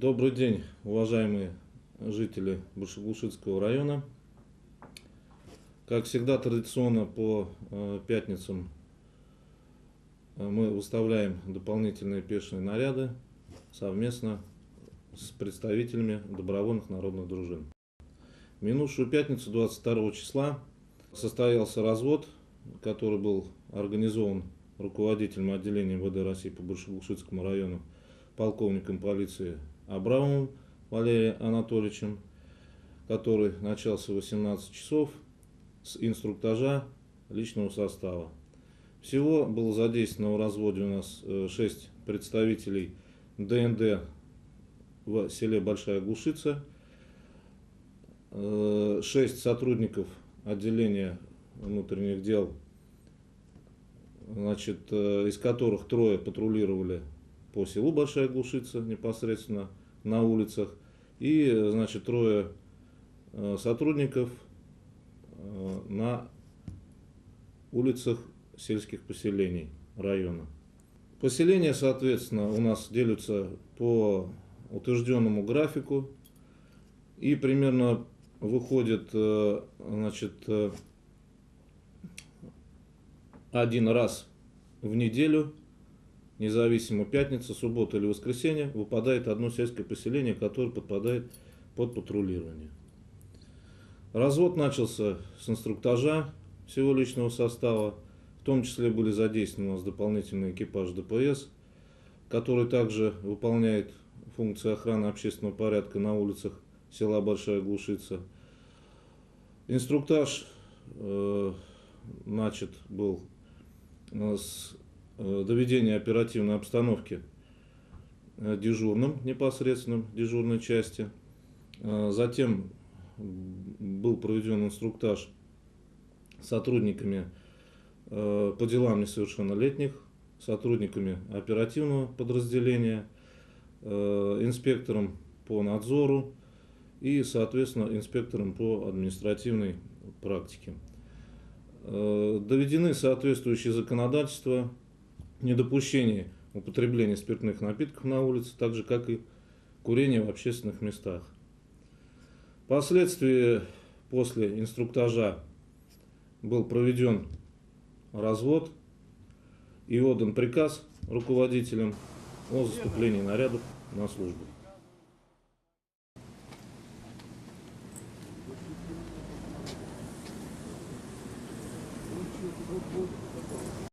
Добрый день, уважаемые жители Башеглушицкого района. Как всегда, традиционно по э, пятницам э, мы выставляем дополнительные пешие наряды совместно с представителями добровольных народных дружин. Минувшую пятницу, 22 числа, состоялся развод, который был организован руководителем отделения МВД России по Большеглушицкому району полковником полиции Абрамовым Валерием Анатольевичем, который начался в 18 часов с инструктажа личного состава. Всего было задействовано в разводе у нас 6 представителей ДНД в селе Большая Глушица, 6 сотрудников отделения внутренних дел, значит, из которых трое патрулировали по селу Большая Глушица непосредственно на улицах. И, значит, трое э, сотрудников э, на улицах сельских поселений района. Поселения, соответственно, у нас делятся по утвержденному графику и примерно выходит, э, значит, один раз в неделю независимо пятница, суббота или воскресенье, выпадает одно сельское поселение, которое подпадает под патрулирование. Развод начался с инструктажа всего личного состава, в том числе были задействованы у нас дополнительный экипаж ДПС, который также выполняет функции охраны общественного порядка на улицах села Большая Глушица. Инструктаж э, начат был с доведения оперативной обстановки э, дежурным, непосредственным дежурной части. Э, затем был проведен инструктаж сотрудниками по делам несовершеннолетних, сотрудниками оперативного подразделения, инспектором по надзору и, соответственно, инспектором по административной практике. Доведены соответствующие законодательства недопущении употребления спиртных напитков на улице, так же как и курение в общественных местах. Впоследствии после инструктажа был проведен развод и отдан приказ руководителям о заступлении нарядов на службу.